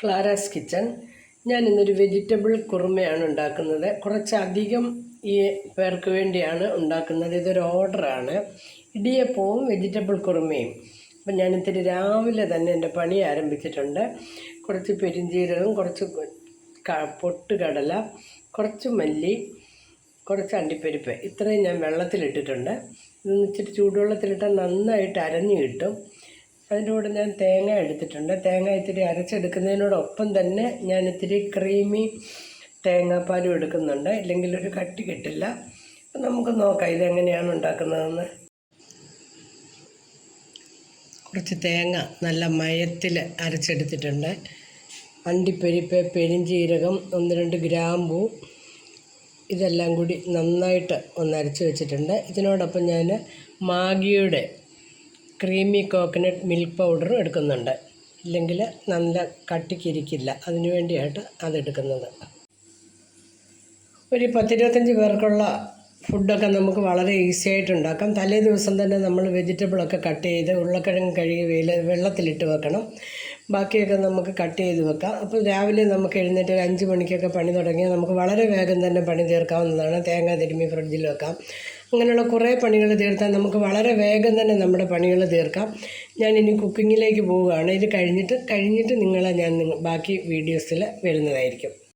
ക്ലാരാസ് kitchen. ഞാൻ ഇന്നൊരു vegetable കുറുമയാണ് ഉണ്ടാക്കുന്നത്. കുറച്ചധികം ഈ പേർക്ക് വേണ്ടിയാണ് ഉണ്ടാക്കുന്നത്. ഇതൊരു ഓർഡറാണ്. ഇടിയപ്പവും വെജിറ്റബിൾ കുറുമയും. അപ്പം ഞാൻ ഇത്തിരി രാവിലെ തന്നെ എന്റെ പണി ആരംഭിച്ചിട്ടുണ്ട്. കുറച്ച് പെരിഞ്ചീരകം കുറച്ച് പൊട്ടുകടല കുറച്ച് മല്ലി കുറച്ച് അണ്ടിപ്പരിപ്പ്. ഇത്രയും ഞാൻ വെള്ളത്തിലിട്ടിട്ടുണ്ട്. ഇതൊന്ന് ചൂടുവെള്ളത്തിലിട്ടാൽ നന്നായിട്ട് അരഞ്ഞു കിട്ടും. അതിന്റെ കൂടെ ഞാൻ തേങ്ങ എടുത്തിട്ടുണ്ട്. തേങ്ങ ഇത്തിരി അരച്ചെടുക്കുന്നതിനോടൊപ്പം തന്നെ ഞാൻ ഇത്തിരി ക്രീമി തേങ്ങാപ്പാലും എടുക്കുന്നുണ്ട്. ഇല്ലെങ്കിൽ ഒരു കട്ടി കിട്ടില്ല. നമുക്ക് നോക്കാം ഇതെങ്ങനെയാണ് ഉണ്ടാക്കുന്നതെന്ന്. കുറച്ച് തേങ്ങ നല്ല മയത്തിൽ അരച്ചെടുത്തിട്ടുണ്ട്. അണ്ടിപ്പരിപ്പ് പെരിഞ്ചീരകം ഒന്ന് രണ്ട് ഗ്രാമ്പൂ. ഇതെല്ലാം കൂടി നന്നായിട്ട് ഒന്ന് അരച്ച് വെച്ചിട്ടുണ്ട്. ഇതിനോടൊപ്പം ഞാൻ മാഗിയുടെ ക്രീമി കോക്കനട്ട് മിൽക്ക് പൗഡറും എടുക്കുന്നുണ്ട്. ഇല്ലെങ്കിൽ നല്ല കട്ടിക്കിരിക്കില്ല. അതിനു വേണ്ടിയായിട്ട് അതെടുക്കുന്നത് ഒരു പത്തിരുപത്തഞ്ച് പേർക്കുള്ള ഫുഡൊക്കെ നമുക്ക് വളരെ ഈസി ആയിട്ട് ഉണ്ടാക്കാം. തലേ ദിവസം തന്നെ നമ്മൾ വെജിറ്റബിളൊക്കെ കട്ട് ചെയ്ത് ഉരുളക്കിഴങ്ങ് കഴുകി വെയിൽ വെള്ളത്തിലിട്ട് വെക്കണം. ബാക്കിയൊക്കെ നമുക്ക് കട്ട് ചെയ്ത് വെക്കാം. അപ്പോൾ രാവിലെ നമുക്ക് എഴുന്നേറ്റ് ഒരു അഞ്ച് മണിക്കൊക്കെ പണി തുടങ്ങിയാൽ നമുക്ക് വളരെ വേഗം തന്നെ പണി തീർക്കാവുന്നതാണ്. തേങ്ങ തിരുമ്മി ഫ്രിഡ്ജിൽ വെക്കാം. അങ്ങനെയുള്ള കുറേ പണികൾ തീർത്താൽ നമുക്ക് വളരെ വേഗം തന്നെ നമ്മുടെ പണികൾ തീർക്കാം. ഞാൻ ഇനി കുക്കിങ്ങിലേക്ക് പോവുകയാണ്. ഇത് കഴിഞ്ഞിട്ട് കഴിഞ്ഞിട്ട് നിങ്ങളെ ഞാൻ ബാക്കി വീഡിയോസിൽ വരുന്നതായിരിക്കും.